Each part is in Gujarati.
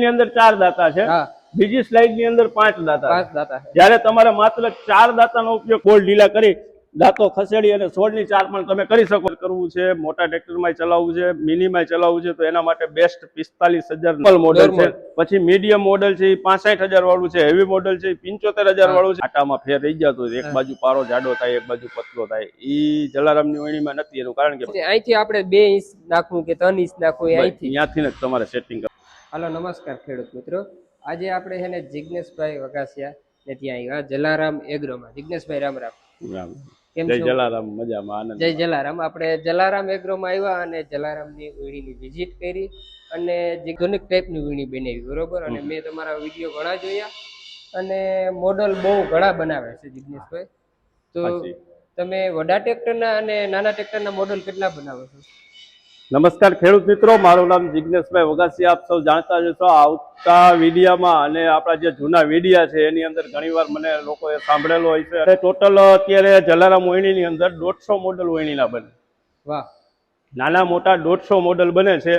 ની અંદર ચાર દાતા છે. બીજી સ્લાઇડની અંદર પાંચ દાતા પાંચ દાતા જયારે તમારે માત્ર ચાર દાતાનો ઉપયોગ બોલ ઢીલા કરી દાંતો ખસેડી અને સોળની ચાર પણ તમે કરી શકો. કરવું છે મોટા ટ્રેક્ટરમાં ચલાવવું છે મિનીમાં ચલાવવું છે તો એના માટે બેસ્ટ પિસ્તાલીસ હજાર મોડલ છે. પછી મીડિયમ મોડલ છે એ પાસઠ હજાર વાળું છે હેવી મોડલ છે પંચોતેર હજાર વાળું છે. આટામાં ફેર રહી જતો એક બાજુ પારો જાડો થાય એક બાજુ પતલો થાય. એ જલારામની વણીમાં નથી એનું કારણ કે અહીંથી આપણે બે ઇંચ નાખવું કે ત્રણ ઇંચ નાખવું અહીંથી. ત્યાંથી જ તમારે સેટિંગ હાલો નમસ્કાર ખેડૂત મિત્રો. આજે આપણે છે ને જિજ્ઞેશભાઈ વગાસિયા ને ત્યાં આવ્યા. જલારામ એગ્રોમાં. જિજ્ઞેશભાઈ રામ રામ. રામ. જય જલારામ મજામાં આનંદ જય જલારામ. આપણે જલારામ એગ્રોમાં આવ્યા અને જલારામની વીણીની વિઝિટ કરી અને જે ઘણી ટાઈપની વીણી બનાવી બરોબર? અને મેં તમારા વીડિયો ઘણા જોયા અને મોડલ બહુ ઘણા બનાવે છે જિજ્ઞેશભાઈ તો તમે વડા ટ્રેક્ટરના અને નાના ટ્રેક્ટરના મોડલ કેટલા બનાવો છો? નમસ્કાર ખેડૂત મિત્રો મારું નામ જિજ્ઞેશભાઈ વગાસી. આપ સૌ જાણતા જશો આવતા વિડીયામાં અને આપણા જે જૂના વિડીયા છે એની અંદર ઘણીવાર મને લોકોએ સાંભળેલો હોય છે અને ટોટલ અત્યારે જલારામ ઓયણીની અંદર દોઢસો મોડલ ઓયણીના બને. વાહ. નાના મોટા દોઢસો મોડલ બને છે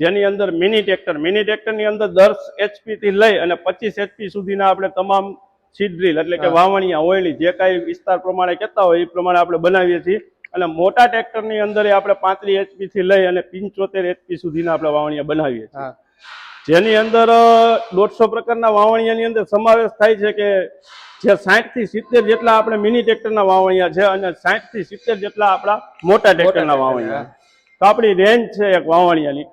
જેની અંદર મિની ટ્રેક્ટર. મિની ટ્રેક્ટરની અંદર દસ એચપીથી લઈ અને પચીસ એચપી સુધીના આપણે તમામ સીડ્રીલ એટલે કે વાવણીયા ઓયણી જે કાંઈ વિસ્તાર પ્રમાણે કહેતા હોય એ પ્રમાણે આપણે બનાવીએ છીએ. અને મોટા ટ્રેક્ટરની અંદર આપણે પાંત્રીસ એચપી થી લઈ અને પંચોતેર એચપી સુધીના આપણે વાવણીયા બનાવીએ છીએ. જેની અંદર દોઢસો પ્રકારના વાવણીયાની અંદર સમાવેશ થાય છે કે જે સાઠથી સિત્તેર જેટલા આપણે મિની ટ્રેક્ટરના વાવણીયા છે અને સાઠથી સિત્તેર જેટલા આપણા મોટા ટ્રેક્ટરના વાવણીયા. તો આપણી રેન્જ છે એક વાવણીયાની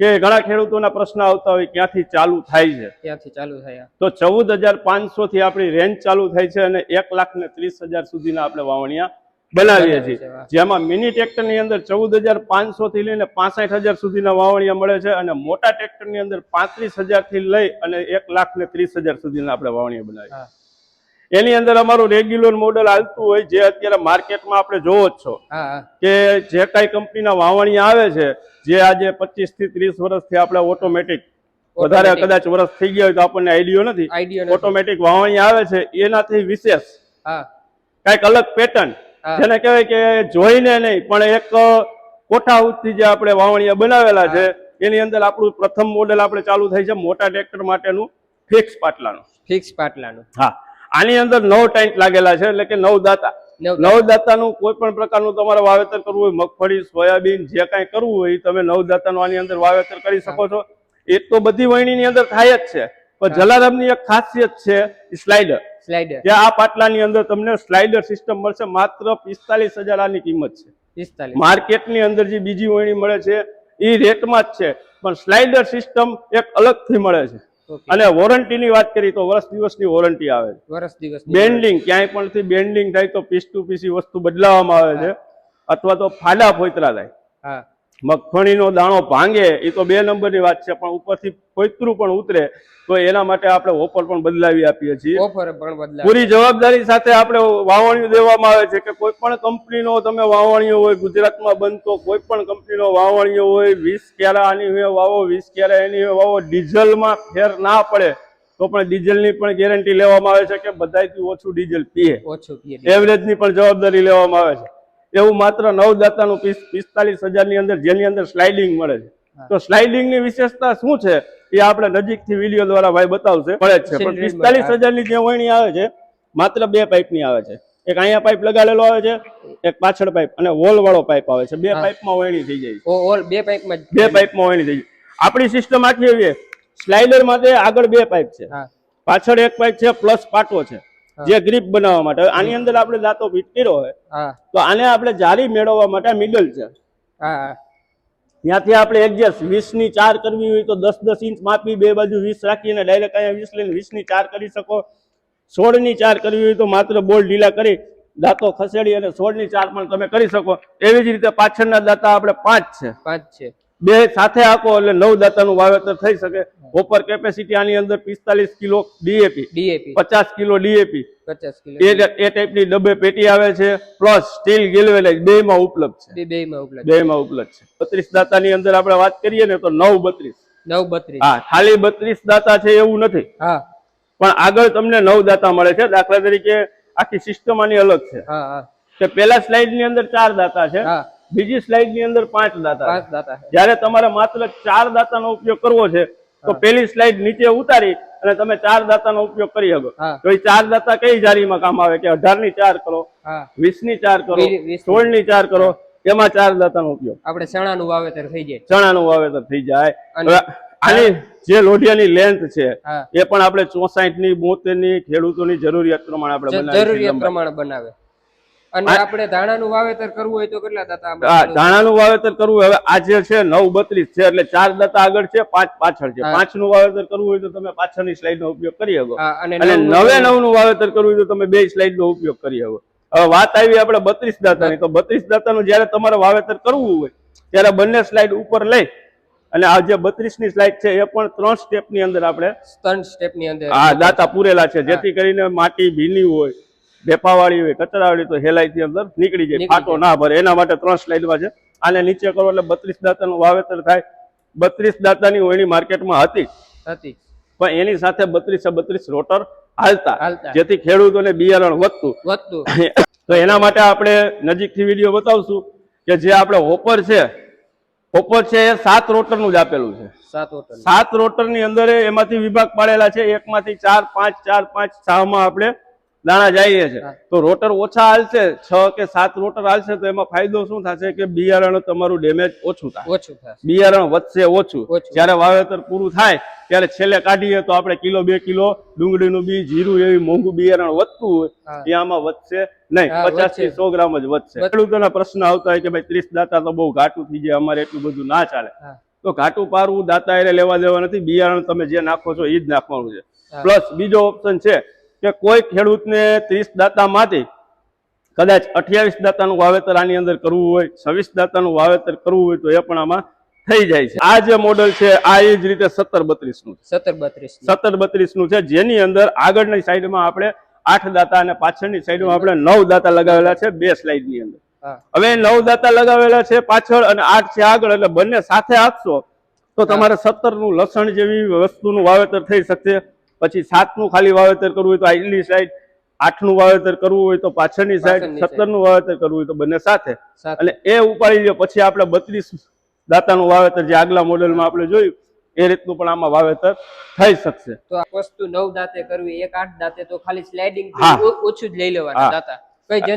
કે ઘણા ખેડૂતોના પ્રશ્ન આવતા હોય ક્યાંથી ચાલુ થાય છે. ક્યાંથી ચાલુ થાય તો ચૌદ હજાર પાંચસો થી આપણી રેન્જ ચાલુ થાય છે અને એક લાખ ને ત્રીસ હજાર સુધીના આપણે વાવણીયા બનાવીએ છીએ. જેમાં મિની ટ્રેક્ટરની અંદર ચૌદ હજાર પાંચસો થી લઈને પાસઠ હજાર સુધીના વાવણિયા મળે છે અને મોટા ટ્રેક્ટરની અંદર પાંત્રીસ હજારથી લઈ અને એક લાખ ને ત્રીસ હજાર સુધીના આપણે વાવણિયા બનાવીએ એની અંદર અમારું રેગ્યુલર મોડલ આવતું હોય જે અત્યારે માર્કેટમાં આપણે જોવો જ છો કે જે કઈ કંપનીના વાવણીયા આવે છે જે આજે પચીસથી ત્રીસ વર્ષથી આપણે ઓટોમેટિક વધારે કદાચ વર્ષ થઈ ગયા હોય તો આપણને આઈડિયો નથી. ઓટોમેટિક વાવણી આવે છે એનાથી વિશેષ કંઈક અલગ પેટર્ન. જેને કહેવાય કે જોઈને નહીં પણ એક કોઠાઉતથી જે આપણે વાવણીયા બનાવેલા છે એની અંદર આપણું પ્રથમ મોડેલ આપણે ચાલુ થાય છે મોટા ટ્રેક્ટર માટેનું ફિક્સ પાટલાનું. ફિક્સ પાટલાનું. હા. આની અંદર નવ ટાઈન્ટ લાગેલા છે એટલે કે નવ દાતા. નવ નવ દાતાનું કોઈ પણ પ્રકારનું તમારે વાવેતર કરવું હોય મગફળી સોયાબીન જે કાંઈ કરવું હોય એ તમે નવ દાતાનું આની અંદર વાવેતર કરી શકો છો. એ તો બધી વહીણીની અંદર થાય જ છે. પણ જલારામની એક ખાસિયત છે સ્લાઇડર સ્લાઇડર જે આ પાટલાની અંદર તમને સ્લાઇડર સિસ્ટમ મળશે માત્ર પિસ્તાલીસ હજાર આની કિંમત છે. પિસ્તાલીસ. માર્કેટની અંદર જે બીજી વણી મળે છે એ રેટમાં જ છે પણ સ્લાઇડર સિસ્ટમ એક અલગથી મળે છે. અને અને વોરંટીની વાત કરી તો વર્ષ દિવસની વોરંટી આવે છે. વર્ષ દિવસ બેન્ડિંગ ક્યાંય પણ થી બેન્ડિંગ થાય તો પીસ ટુ પીસી વસ્તુ બદલાવવામાં આવે છે અથવા તો ફાડા ફોતરા થાય. હા. મગફળીનો દાણો ભાંગે એ તો બે નંબરની વાત છે પણ ઉપરથી કોઈતરું પણ ઉતરે તો એના માટે આપણે ઓફર પણ બદલાવી આપીએ છીએ. ઓફર પણ પૂરી જવાબદારી સાથે આપણે વાવણીઓ દેવામાં આવે છે કે કોઈ પણ કંપનીનો તમે વાવણીઓ હોય ગુજરાતમાં બનતો કોઈ પણ કંપનીનો વાવણીઓ હોય વીસ ક્યારે આની હોય વાવો વીસ ક્યારે એની હોય વાવો ડીઝલમાં ફેર ના પડે તો પણ ડીઝલની પણ ગેરંટી લેવામાં આવે છે કે બધાથી ઓછું ડીઝલ પીએ. ઓછું પીએ. એવરેજની પણ જવાબદારી લેવામાં આવે છે. એવું માત્ર નવ દાતાનું પીસ પિસ્તાલીસ હજારની અંદર જેની અંદર સ્લાઇડિંગ મળે છે. તો સ્લાઇડિંગની વિશેષતા શું છે? એ આપણે નજીકથી વીડિયો દ્વારા ભાઈ બતાવશે. મળે છે. પણ પિસ્તાલીસ હજારની જે વણી આવે છે માત્ર બે પાઇપની આવે છે. એક અહીંયા પાઇપ લગાડેલો આવે છે એક પાછળ પાઇપ અને વોલ વાળો પાઇપ આવે છે. બે પાઇપમાં વણી થઈ જાય બે પાઇપમાં બે પાઇપમાં વણી થઈ જાય. આપણી સિસ્ટમ આખી એવી સ્લાઇડર માટે આગળ બે પાઇપ છે. પાછળ એક પાઇપ છે પ્લસ પાટો છે. જે ગ્રીપ બનાવવા માટે આની અંદર આપણે દાંતો ફિટ હોય. તો આને આપણે જારી મેળવવા માટે મિડલ છે. ત્યાંથી આપણે એડજસ્ટ વીસની ચાર કરવી હોય તો દસ દસ ઇંચ માપી બે બાજુ વીસ રાખીને ડાયરેક્ટ અહીંયા વીસ લઈને વીસની ચાર કરી શકો. સોળની ચાર કરવી હોય તો માત્ર બોલ ઢીલા કરી દાંતો ખસેડી અને સોળની ચાર પણ તમે કરી શકો. એવી જ રીતે પાછળના દાંતા આપણે પાંચ છે. પાંચ છે. બે સાથે આપો એટલે નવ દાતાનું વાવેતર થઈ શકે. ઓપર કેપેસિટી આની અંદર પિસ્તાલીસ કિલો ડીએપી ડીએપી. પચાસ કિલો ડીએપી. પચાસ કિલો એ ટાઈપની ડબ્બે પેટી આવે છે પ્લસ સ્ટીલ ગિલવેલાઇઝ બે માં ઉપલબ્ધ છે. બે માં ઉપલબ્ધ છે. બત્રીસ દાતાની અંદર આપણે વાત કરીએ ને તો નવ બત્રીસ. નવ બત્રીસ. હા ખાલી બત્રીસ દાતા છે એવું નથી. હા. પણ આગળ તમને નવ દાતા મળે છે. દાખલા તરીકે આખી સિસ્ટમ આની અલગ છે. હા હા. કે પેલા સ્લાઇડની અંદર ચાર દાતા છે. હા. બીજી સ્લાઇડની અંદર પાંચ દાતા. પાંચ દાતા જ્યારે તમારે માત્ર ચાર દાતાનો ઉપયોગ કરવો છે તો પેલી સ્લાઇડ નીચે ઉતારી અને તમે ચાર દાતાનો ઉપયોગ કરી શકો. તો એ ચાર દાતા કઈ જારીમાં કામ આવે કે અઢારની ચાર કરો વીસની ચાર કરો સોળની ચાર કરો એમાં ચાર દાતાનો ઉપયોગ. આપણે ચણાનું વાવેતર થઈ જાય. ચણાનું વાવેતર થઈ જાય. અને- આની જે લોઢિયાની લેન્થ છે એ પણ આપણે ચોસાઠની બોતેરની ખેડૂતોની જરૂરિયાત પ્રમાણે આપણે જરૂરિયાત પ્રમાણે બનાવે. અને આપણે ધાણાનું વાવેતર કરવું હોય તો કેટલા દાતા ધાણાનું વાવેતર કરવું હવે આજે છે નવ બત્રીસ છે એટલે ચાર દાતા આગળ છે પાંચ પાછળ છે. હા. પાંચનું વાવેતર કરવું હોય તો તમે પાછળની સ્લાઇડ નો ઉપયોગ કરી શકો. અને નવનું નવે નવનું વાવેતર કરવું હોય તો તમે બે સ્લાઇડ નો ઉપયોગ કરી શકો. હવે વાત આવી આપણે બત્રીસ દાતાની તો બત્રીસ દાતાનું જયારે તમારે વાવેતર કરવું હોય ત્યારે બંને સ્લાઇડ ઉપર લઈ અને આ જે બત્રીસની સ્લાઇડ છે એ પણ ત્રણ સ્ટેપની અંદર આપણે ત્રણ સ્ટેપની અંદર. આ દાતા પૂરેલા છે જેથી કરીને માટી ભીની હોય ભેફાવાળી હોય કચરાવાળી તો હેલાઈથી અંદર નીકળી જાય ફાટો ના ભરે. એના માટે ત્રણ સ્લાઇડમાં છે. આને નીચે કરો એટલે બત્રીસ દાતાનું વાવેતર થાય. બત્રીસ દાંતાની ઓયણી માર્કેટમાં હતી હતી. પણ એની સાથે બત્રીસે બત્રીસ રોટર હાલતા. હાલતા. જેથી ખેડૂતોને બિયારણ વધતું. વધતું. તો એના માટે આપણે નજીકથી વીડિયો બતાવશું કે જે આપણે હોપર છે હોપર છે એ સાત રોટરનું જ આપેલું છે. સાત રોટર સાત રોટરની અંદર એમાંથી વિભાગ પાડેલા છે. એકમાંથી ચાર પાંચ ચાર પાંચ છ માં આપણે દાણા જઈએ છે. તો રોટર ઓછા હાલશે છ કે સાત રોટર હાલશે તો એમાં ફાયદો શું થશે કે બિયારણ તમારું ડેમેજ ઓછું થાય. ઓછું બિયારણ વધશે ઓછું. જ્યારે વાવેતર પૂરું થાય ત્યારે છેલ્લે કાઢીએ તો આપણે કિલો બે કિલો ડુંગળીનું બી જીરું એવી મોંઘું બિયારણ વધતું હોય. એ આમાં વધશે નહીં. પચાસથી સો ગ્રામ જ વધશે. વધશે. ખેડૂતોના પ્રશ્ન આવતા હોય કે ભાઈ ત્રીસ દાતા તો બહુ ઘાટું થઈ જાય અમારે એટલું બધું ના ચાલે. તો ઘાટું પારવું દાતા એને લેવા દેવા નથી બિયારણ તમે જે નાખો છો એ જ નાખવાનું છે. પ્લસ બીજો ઓપ્શન છે કે કોઈ ખેડૂતને ત્રીસ દાતામાંથી કદાચ અઠ્યાવીસ દાતાનું વાવેતર આની અંદર કરવું હોય છવ્વીસ દાતાનું વાવેતર કરવું હોય તો એ પણ આમાં થઈ જાય છે. આ જે મોડલ છે આ એ જ રીતે સત્તર બત્રીસનું સત્તર બત્રીસ સત્તર બત્રીસનું છે જેની અંદર આગળની સાઈડમાં આપણે આઠ દાતા અને પાછળની સાઈડમાં આપણે નવ દાતા લગાવેલા છે બે સ્લાઇડની અંદર. હવે નવ દાતા લગાવેલા છે પાછળ અને આઠ છે આગળ એટલે બંને સાથે આપશો તો તમારે સત્તરનું લસણ જેવી વસ્તુનું વાવેતર થઈ શકશે. પછી સાતનું ખાલી વાવેતર કરવું હોય તો આગલી સાઈડ આઠનું વાવેતર કરવું હોય તો પાછળની સાઈડ પાછળની side. સત્તરનું વાવેતર કરવું હોય તો બંને સાથે એટલે એ ઉપાડી લ્યો પછી આપણે બત્રીસ દાતાનું વાવેતર જે આગલા મોડેલમાં આપણે જોયું એ રીતનું પણ આમાં વાવેતર થઈ શકશે તો આ વસ્તુ નવ દાંતે કરવી એક આઠ દાંતે તો ખાલી સ્લાઇડિંગ. ઓછું જ લઈ લેવાનું. દાતા કઈ જ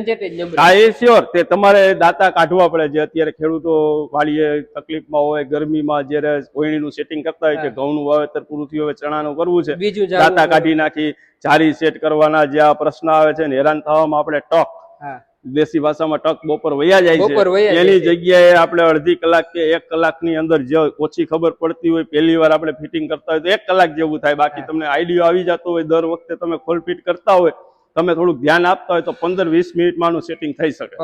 હા એ શ્યોર તે તમારે દાતા કાઢવા પડે જે અત્યારે ખેડૂતો વાળીએ તકલીફમાં હોય ગરમીમાં જ્યારે ઓયણીનું સેટિંગ કરતા હોય કે. ઘઉંનું વાવેતર પૂરું થયું હવે ચણાનું કરવું છે બીજું દાતા કાઢી નાખી ચારી સેટ કરવાના જે આ પ્રશ્ન આવે છે ને હેરાન થવામાં આપણે ટક. દેશી ભાષામાં ટક બપોર વયા જાય છે. એની. જગ્યાએ આપણે અડધી કલાક કે એક કલાકની અંદર જે ઓછી ખબર પડતી હોય પહેલી વાર આપણે ફિટિંગ કરતા હોય તો એક કલાક જેવું થાય. બાકી તમને આઈડિયો આવી જતો હોય દર વખતે તમે ખોલ ફિટ કરતા હોય તમે થોડુંક ધ્યાન આપતા હોય તો પંદર વીસ મિનિટમાં આનું સેટિંગ થઈ શકે.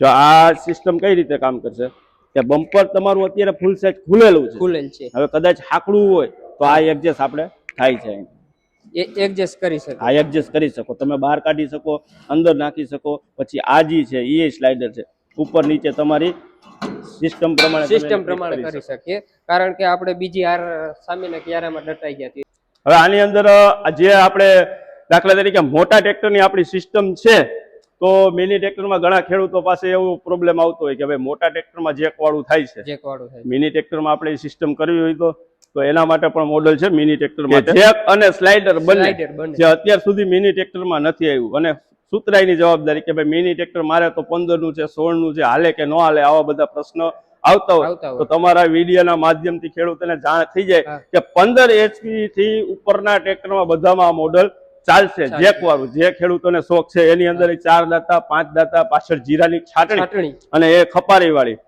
જો આ સિસ્ટમ કઈ રીતે કામ કરશે? કે બમ્પર તમારું અત્યારે ફૂલ સાઇઝ ખુલેલું છે. ખુલેલ છે. હવે કદાચ હાકડું હોય તો આ એડજસ્ટ આપણે થાય છે. એડજસ્ટ કરી શકે. આ એડજસ્ટ કરી શકો. તમે બહાર કાઢી શકો અંદર નાખી શકો પછી આ જી છે એ સ્લાઇડર છે. ઉપર નીચે તમારી સિસ્ટમ પ્રમાણે સિસ્ટમ પ્રમાણે કરી શકીએ. કારણ કે આપણે બીજી હાર સામેના ક્યારામાં ડટાઈ ગયા હવે આની અંદર જે આપણે દાખલા તરીકે મોટા ટ્રેક્ટરની આપણી સિસ્ટમ છે તો મિની ટ્રેક્ટરમાં ઘણા ખેડૂતો પાસે એવો પ્રોબ્લેમ આવતો હોય કે ભાઈ મોટા ટ્રેક્ટરમાં જેકવાળું થાય છે. મિની ટ્રેક્ટરમાં આપણે સિસ્ટમ કરવી હોય તો તો એના માટે પણ મોડલ છે મિની ટ્રેક્ટર માટે. જેક અને સ્લાઇડર બંને. જે અત્યાર સુધી મિની ટ્રેક્ટરમાં નથી આવ્યું. અને સુતરાઈની જવાબદારી કે ભાઈ મિની ટ્રેક્ટર મારે તો પંદરનું છે સોળનું છે હાલે કે ન હાલે આવા બધા પ્રશ્નો આવતા હોય. તો તમારા વિડીયોના માધ્યમથી ખેડૂતોને જાણ થઈ જાય કે પંદર એચપી થી ઉપરના ટ્રેક્ટરમાં બધામાં આ મોડલ ચાલશે. જેક વાળું જે ખેડૂતોને શોખ છે એની અંદર ચાર દાતા પાંચ દાતા પાછળ જીરાની છાટણી અને એ ખપારી વાળી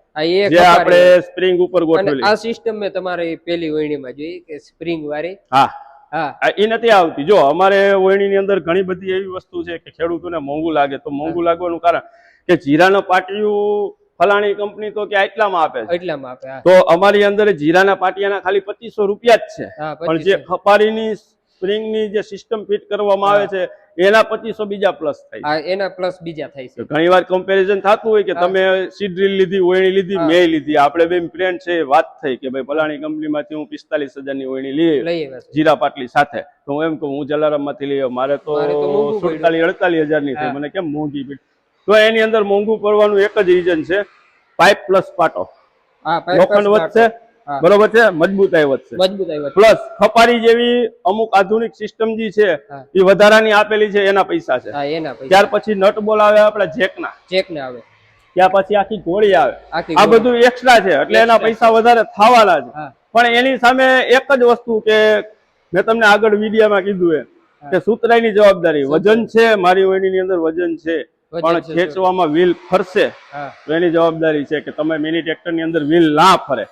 જે આપણે સ્પ્રિંગ ઉપર ગોઠવેલી. આ સિસ્ટમ મેં તમારે પેલી વહીણીમાં જોઈ કે સ્પ્રિંગ વાળી. હા. હા. આ નથી આવતી. જો અમારે વહીણીની અંદર ઘણી બધી એવી વસ્તુ છે કે ખેડૂતોને મોંઘું લાગે. તો મોંઘું લાગવાનું કારણ કે જીરાના પાટિયું ફલાણી કંપની તો કે આટલામાં આપે છે. એટલામાં આપે તો અમારી અંદર જીરાના પાટિયાના ખાલી પચીસો રૂપિયા જ છે. પણ જે 25 ખપારીની સ્પ્રિંગની જે સિસ્ટમ ફિટ કરવામાં આવે છે એના પચીસો બીજા પ્લસ થાય એના પ્લસ બીજા થાય છે. ઘણી વાર કમ્પેરિઝન થતું હોય કે તમે સીડ ડ્રીલ લીધી ઓયણી લીધી મેં લીધી. આપણે બે ફ્રેન્ડ છે વાત થઈ કે ભાઈ ફલાણી કંપનીમાંથી હું પિસ્તાલીસ હજારની ઓયણી લઈ જીરા પાટલી સાથે. તો હું એમ કહું હું જલારામમાંથી લઈ મારે તો. સુડતાલીસ અડતાલીસ હજારની થઈ મને કેમ મોંઘી તો એની અંદર મોંઘું પડવાનું એક જ રીઝન છે પાઇપ પ્લસ પાટો. લોખંડ વધશે. બરોબર છે? મજબૂતાઈ વધશે પ્લસ ખપારી જેવી અમુક આધુનિક સિસ્ટમ જે છે એ વધારાની આપેલી છે એના પૈસા છે. એના ત્યાર પછી નટ બોલ આવે આપડે જેકના. જેકના આવે. ત્યાં પછી આખી ગોળી આવે. આ બધું એક્સ્ટ્રા છે એટલે એના પૈસા વધારે થવાના છે. પણ એની સામે એક જ વસ્તુ કે મેં તમને આગળ વિડીયામાં કીધું એ કે સુતરાઈની જવાબદારી. વજન છે મારી વહીની અંદર વજન છે. પણ ખેંચવામાં વ્હીલ ફરશે તો એની જવાબદારી છે કે તમે મિની ટ્રેક્ટરની અંદર વ્હીલ ના ફરે.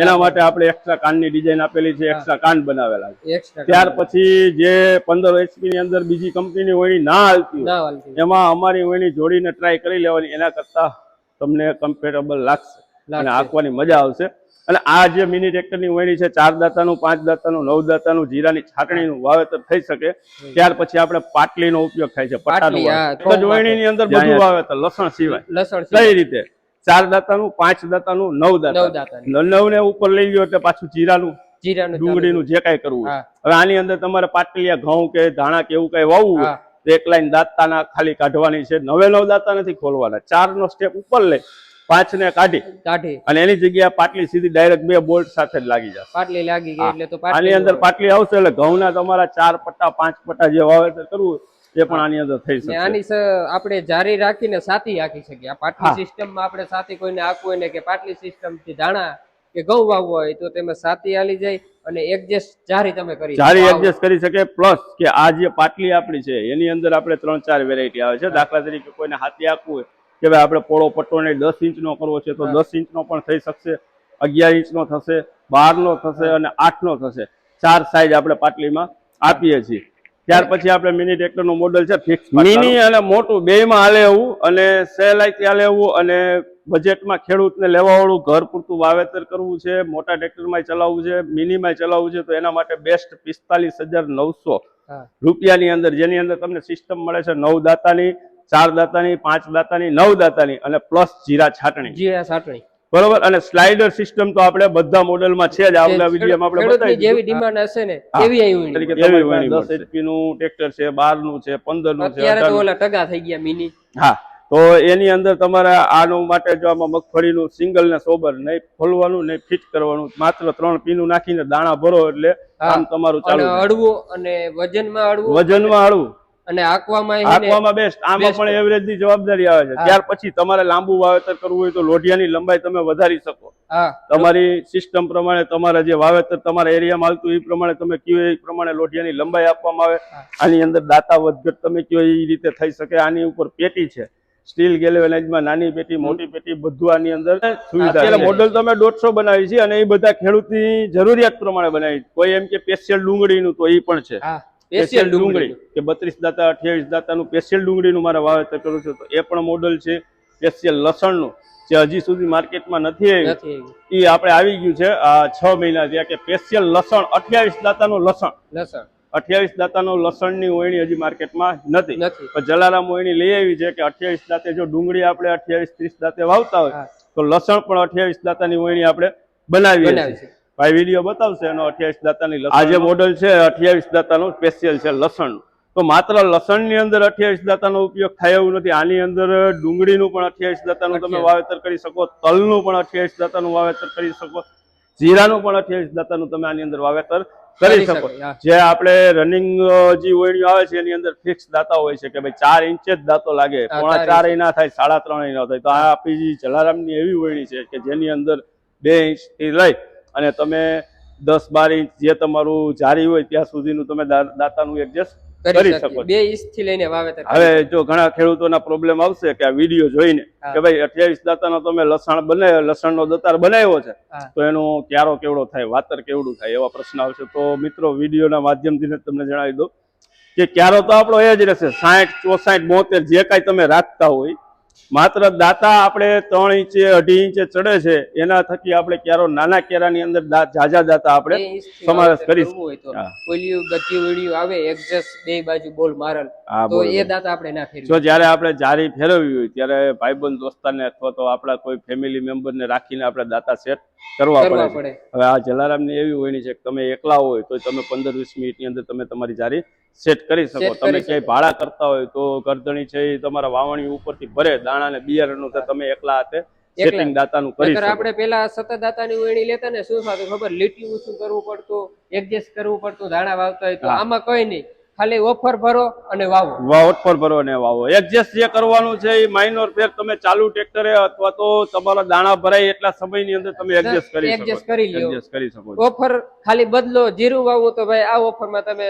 એના માટે આપણે એક્સ્ટ્રા કાનની ડિઝાઇન આપેલી છે એક્સ્ટ્રા કાન બનાવેલા છે. ત્યાર પછી જે પંદર એચપી ની અંદર બીજી કંપનીની વણી ના હાલતી ના વાલતી એમાં અમારી વણી જોડીને ટ્રાય કરી લેવાની એના કરતા તમને કમ્ફર્ટેબલ લાગશે. અને. આંકવાની મજા આવશે. અને આ જે મિની ટ્રેક્ટરની વહેણી છે ચાર દાતાનું પાંચ દાતાનું નવ દાતાનું જીરાની છાટણીનું વાવેતર થઈ શકે ત્યાર પછી આપણે પાટલીનો ઉપયોગ થાય છે પટ્ટાનું અંદર બધું વાવેતર લસણ સિવાય. લસણ કઈ રીતે? ચાર દાતાનું પાંચ દાતાનું નવ દાતા નવ ને ઉપર લઈ ગયો એટલે પાછું જીરાનું. ડુંગળીનું જે કઈ કરવું હવે આની અંદર તમારે પાટલીયા ઘઉં કે ધાણા કે એવું કઈ વાવવું એક લાઈન દાંતાના ખાલી કાઢવાની છે. નવે નવ દાંતા નથી ખોલવાના. ચાર નો સ્ટેપ ઉપર લઈ. પાંચ ને કાઢી. કાઢી. અને એની જગ્યાએ પાટલી સીધી ડાયરેક્ટ બે બોલ્ટ સાથે જ લાગી જશે. પાટલી લાગી ગઈ એટલે તો આની અંદર પાટલી આવશે એટલે ઘઉંના તમારા ચાર પટ્ટા પાંચ પટ્ટા જે વાવેતર કરવું એ પણ આની અંદર થઈ શકે આની આપણે જારી રાખીને સાથી રાખી શકીએ. આ પાટલી સિસ્ટમમાં આપણે સાથી કોઈને આખવું હોય ને કે પાટલી સિસ્ટમથી ધાણા કે ઘઉં વાવવું હોય તો તેમાં સાથી આલી જાય અને એડજસ્ટ જારી તમે કરી જારી. એડજસ્ટ કરી શકે પ્લસ કે આ જે પાટલી આપણી છે એની અંદર આપણે ત્રણ ચાર વેરાયટી આવે છે. દાખલા તરીકે કોઈને હાથી આપવું હોય કે ભાઈ આપણે પોળો પટ્ટો ને દસ ઇંચનો કરવો છે તો દસ ઇંચનો પણ થઈ શકશે અગિયાર ઇંચનો થશે બારનો થશે અને આઠનો થશે. ચાર સાઈઝ આપણે પાટલીમાં આપીએ છીએ. ત્યાર પછી આપણે મિની ટ્રેક્ટરનું મોડલ છે ફિક્સ મિની અને મોટું બેમાં હાલે એવું અને સહેલાઈથી હાલે એવું અને બજેટમાં ખેડૂતને લેવાવાળું ઘર પૂરતું વાવેતર કરવું છે મોટા ટ્રેક્ટરમાં ચલાવવું છે મિનિમાં ચલાવવું છે તો એના માટે બેસ્ટ પિસ્તાલીસ હજાર નવસો રૂપિયાની અંદર જેની અંદર તમને સિસ્ટમ મળે છે નવ દાતાની ચાર દાતાની પાંચ દાતાની નવ દાતાની અને પ્લસ જીરા છાટણી. જીરા છાટણી. બરોબર? અને સ્લાઇડર સિસ્ટમ તો આપણે બધા મોડેલમાં છે જ. આવના વિડીયોમાં આપણે બતાવી જેવી ડિમાન્ડ હશે ને એવી આવી. તરીકે પાસે દસ એચપી નું ટ્રેક્ટર છે 12 નું છે પંદરનું છે અત્યારે તો ઓલા ટગા થઈ ગયા મિની. હા. તો એની અંદર તમારે આનું માટે જો આમાં મગફળીનું સિંગલ ને સોબર નહીં ખોલવાનું નહીં ફિટ કરવાનું. માત્ર ત્રણ પીનું નાખીને દાણા ભરો એટલે આમ તમારું અને ચાલુ. અડવું અને વજનમાં અડવું વજનમાં હળવું. અને આકવામાં આકવામાં બેસ્ટ. આમાં પણ એવરેજની જવાબદારી આવે છે. ત્યાર પછી તમારે લાંબુ વાવેતર કરવું હોય તો લોઢિયાની લંબાઈ તમે વધારી શકો. તમારી સિસ્ટમ પ્રમાણે તમારા જે વાવેતર તમારા એરિયામાં આવતું એ પ્રમાણે તમે કયો એ પ્રમાણે લોઢિયાની લંબાઈ આપવામાં આવે. આની અંદર દાતા વધઘટ તમે કયો એ રીતે થઈ શકે. આની ઉપર પેટી છે. સ્ટીલ ગેલેવેનાઇઝમાં નાની પેટી મોટી પેટી બધું આની અંદર સુવિધા. મોડલ તમે દોઢસો બનાવી છે અને એ બધા ખેડૂતની જરૂરિયાત પ્રમાણે બનાવી કોઈ એમ કે સ્પેશિયલ ડુંગળીનું તો એ પણ છે. સ્પેશિયલ ડુંગળી. કે બત્રીસ દાતા અઠ્યાવીસ દાતાનું સ્પેશિયલ ડુંગળીનું મારે વાવેતર કરું છું. તો એ પણ મોડલ છે સ્પેશિયલ લસણનું જે હજી સુધી માર્કેટમાં નથી આવ્યું. એ આપણે આવી ગયું છે આ છ મહિના થયા કે સ્પેશિયલ લસણ અઠ્યાવીસ દાતાનું લસણ. લસણ. અઠ્યાવીસ દાતાનો લસણની ઓયણી હજી માર્કેટમાં નથી. પણ જલારામ ઓયણી લઈ આવી છે કે અઠ્યાવીસ દાતે જો ડુંગળી આપણે અઠ્યાવીસ ત્રીસ દાતે વાવતા હોય તો લસણ પણ અઠ્યાવીસ દાતાની ઓયણી આપણે બનાવીએ બનાવી છે. ભાઈ વીડિયો બતાવશે એનો અઠ્યાવીસ દાતાની આ જે મોડલ છે અઠ્યાવીસ દાતાનું સ્પેશિયલ છે લસણ. તો માત્ર લસણની અંદર અઠ્યાવીસ દાતાનો ઉપયોગ થાય એવું નથી. આની અંદર ડુંગળીનું પણ અઠ્યાવીસ દાતાનું તમે વાવેતર કરી શકો તલનું પણ અઠ્યાવીસ દાતાનું વાવેતર કરી શકો જીરાનું પણ અઠ્યાવીસ દાતાનું તમે આની અંદર વાવેતર કરી શકો. જે આપણે રનિંગ જે ઓયણીઓ આવે છે એની અંદર ફિક્સ દાતા હોય છે કે ભાઈ ચાર ઇંચ જ દાંતો લાગે. પોણા ચાર ના થાય સાડા ત્રણ ના થાય. તો આ આપણી જલારામની એવી ઓયણી છે કે જેની અંદર બે ઇંચથી લઈ અને તમે દસ બાર ઇંચ જે તમારું જારી હોય ત્યાં સુધીનું તમે દાતાનું એડજસ્ટ કરી શકો બે ઇંચથી લઈને વાવેતર હવે જો ઘણા ખેડૂતોના પ્રોબ્લેમ આવશે કે આ વીડિયો જોઈને કે ભાઈ અઠ્યાવીસ દાતાનો તમે લસણ બનાવ્યો લસણનો દતાર બનાવ્યો છે તો એનો ક્યારો કેવડો થાય વાતર કેવડું થાય એવા પ્રશ્ન આવશે. તો મિત્રો વિડીયોના માધ્યમથી તમને જણાવી દઉં કે ક્યારો તો આપણો એ જ રહેશે સાઠ ચોસાઠ બોતેર જે કાંઈ તમે રાખતા હોય માત્ર દાતા આપણે ત્રણ ઇંચે અઢી ઇંચે ચડે છે એના થકી આપણે ક્યારો નાના કેરાની અંદર ઝાઝા દાતા આપણે સમાવેશ વાવેતર કરી કરવું હોય તો. હા. ઓલિયું બધી વીડિયો આવે એડજસ્ટ બે બાજુ બોલ મારલ તો એ દાતા આપણે ના ફેરવી જો જ્યારે આપણે જારી ફેરવવી હોય ત્યારે ભાઈબંધ દોસ્તાને અથવા તો આપણા કોઈ ફેમિલી મેમ્બરને રાખીને આપણે દાતા સેટ કરવા કરવા પડે હવે આ જલારામની એવી હોય છે કે તમે એકલા હોય તો તમે પંદર વીસ મિનિટની અંદર તમે તમારી જારી સેટ કરી શકો. તમે ક્યાંય ભાડા કરતા હોય તો ગરદણી છે એ તમારા વાવણી ઉપરથી ભરે દાણા ને બિયારણનું તમે એકલા હાથે સેટિંગ દાતાનું કરી આપણે પેલા સતત દાતાની વેણી લેતા ને શું થતું ખબર? લીટી ઊંચું કરવું પડતું એડજસ્ટ કરવું પડતું દાણા વાવતા હોય તો આમાં કઈ નહીં. ખાલી ઓફર ભરો અને વાવો. ઓફર ભરો ને વાવો. એડજસ્ટ જે કરવાનું છે એ માઇનોર ફેર તમે ચાલુ ટ્રેક્ટરે અથવા તો તમારા દાણા ભરાય એટલા સમયની અંદર તમે એડજસ્ટ કરી એડજસ્ટ કરી લો એડજસ્ટ કરી શકો ઓફર ખાલી બદલો જીરું વાવો તો ભાઈ આ ઓફરમાં તમે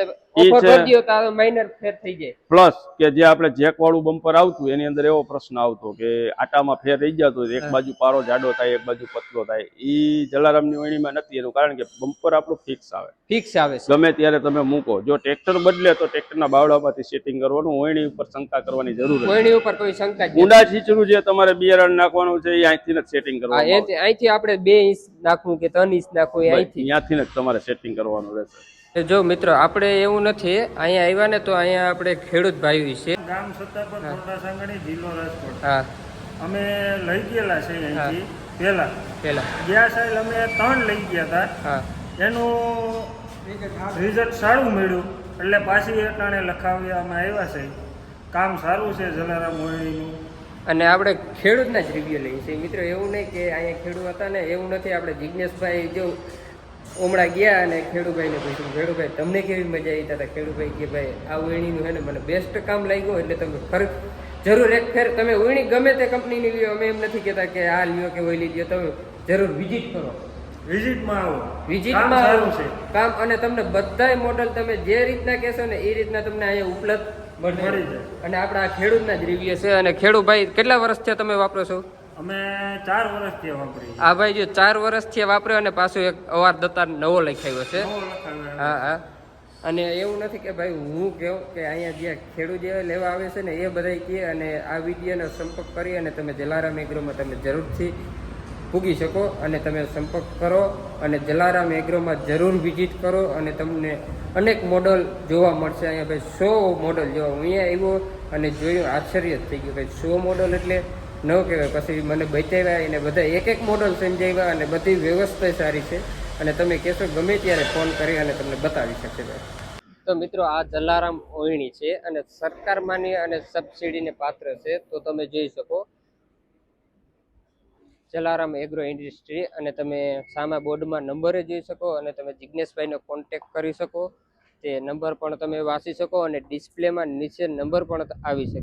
પ્લસ કે જે આપણે જેક વાળું બમ્પર આવતું એની અંદર એવો પ્રશ્ન આવતો કે આટામાં ફેર રહી જતો એક બાજુ પારો જાડો થાય એક બાજુ પતલો થાય. એ જલારામની વણીમાં નથી એનું કારણ કે બમ્પર આપણું ફિક્સ આવે. ફિક્સ આવે ગમે ત્યારે તમે મૂકો. જો ટ્રેક્ટર બદલે તો ટ્રેક્ટરના બાવડામાંથી સેટિંગ કરવાનું વણી ઉપર શંકા કરવાની જરૂર વણી ઉપર કોઈ શંકા ઊંડા છીચરું જે તમારે બિયારણ નાખવાનું છે એ અહીંથી જ સેટિંગ કરવાનું અહીંથી આપણે બે ઇંચ નાખવું કે ત્રણ ઇંચ નાખવું એ અહીંથી. અહીંયાથી જ તમારે સેટિંગ કરવાનું રહેશે. જો મિત્રો આપણે એવું નથી અહીંયા આવ્યા ને તો અહીંયા આપણે ખેડૂત ભાઈ છે. ગામ સત્તા પર થોડા સાંગણી જિલ્લો રાજકોટ હા. અમે લઈ ગયેલા છે અહીંથી પહેલા. પેલા ગયા સાહેબ અમે ત્રણ લઈ ગયા હતા. હા. એનું રિઝલ્ટ સારું મળ્યું. એટલે પાછી અટાણે લખાવ્યામાં આવ્યા છે. કામ સારું છે જલારામ મોહિણીનું અને આપણે ખેડૂતના જ રિવ્યુ લઈએ છીએ. મિત્રો એવું નહીં કે અહીંયા ખેડૂત હતા ને એવું નથી. આપણે જિજ્ઞેશભાઈ જો ઉમળા ગયા અને ખેડૂભાઈને પૂછ્યું ખેડૂભાઈ તમને કેવી મજા આવી? હતા ખેડૂભાઈ કે ભાઈ આ વીણીનું છે ને મને બેસ્ટ કામ લાગ્યું એટલે તમે ખરે જરૂર એક ફેર તમે વીણી ગમે તે કંપનીની લ્યો. અમે એમ નથી કહેતા કે આ લ્યો કે ઓલી લ્યો. તમે જરૂર વિઝિટ કરો. વિઝિટમાં આવો. કામ વિઝિટમાં સારું છે. કામ અને તમને બધાય મોડલ તમે જે રીતના કહેશો ને એ રીતના તમને અહીંયા ઉપલબ્ધ મળી મળી જાય. અને આપણા ખેડૂતના જ રિવ્યુ છે. અને ખેડૂભાઈ કેટલા વર્ષથી તમે વાપરો છો? અમે ચાર વર્ષથી વાપરી આ ભાઈ જો ચાર વર્ષથી વાપર્યો અને પાછું એક અવાર દત્તા નવો લખાયો છે. હા હા. અને એવું નથી કે ભાઈ હું કહું કે અહીંયા જે ખેડૂત જે લેવા આવે છે ને એ બધા કહે અને આ વિડીયોનો સંપર્ક કરી અને તમે જલારામ એગ્રોમાં તમે જરૂરથી પૂગી શકો અને તમે સંપર્ક કરો અને જલારામ એગ્રોમાં જરૂર વિઝિટ કરો અને તમને અનેક મોડલ જોવા મળશે. અહીંયા ભાઈ સો મોડલ જોવા હું અહીંયા આવ્યો અને જોયું આશ્ચર્ય જ થઈ ગયું. ભાઈ સો મોડલ એટલે ન કહેવાય. પછી મને બતાવ્યા એને બધા એક એક મોડલ સમજાવ્યા અને બધી વ્યવસ્થા સારી છે. અને તમે કહેશો ગમે ત્યારે ફોન કરી અને તમને બતાવી શકશે તો મિત્રો, આ જલારામ ઓયણી છે અને સરકાર માની અને સબસિડીને પાત્ર છે, તો તમે જોઈ શકો. જલારામ એગ્રો ઇન્ડસ્ટ્રી અને તમે સામા બોર્ડમાં નંબરે જોઈ શકો અને તમે જિજ્ઞેશભાઈનો કોન્ટેક કરી શકો. તે નંબર પણ તમે વાંચી શકો અને ડિસ્પ્લેમાં નીચે નંબર પણ આવી શકે.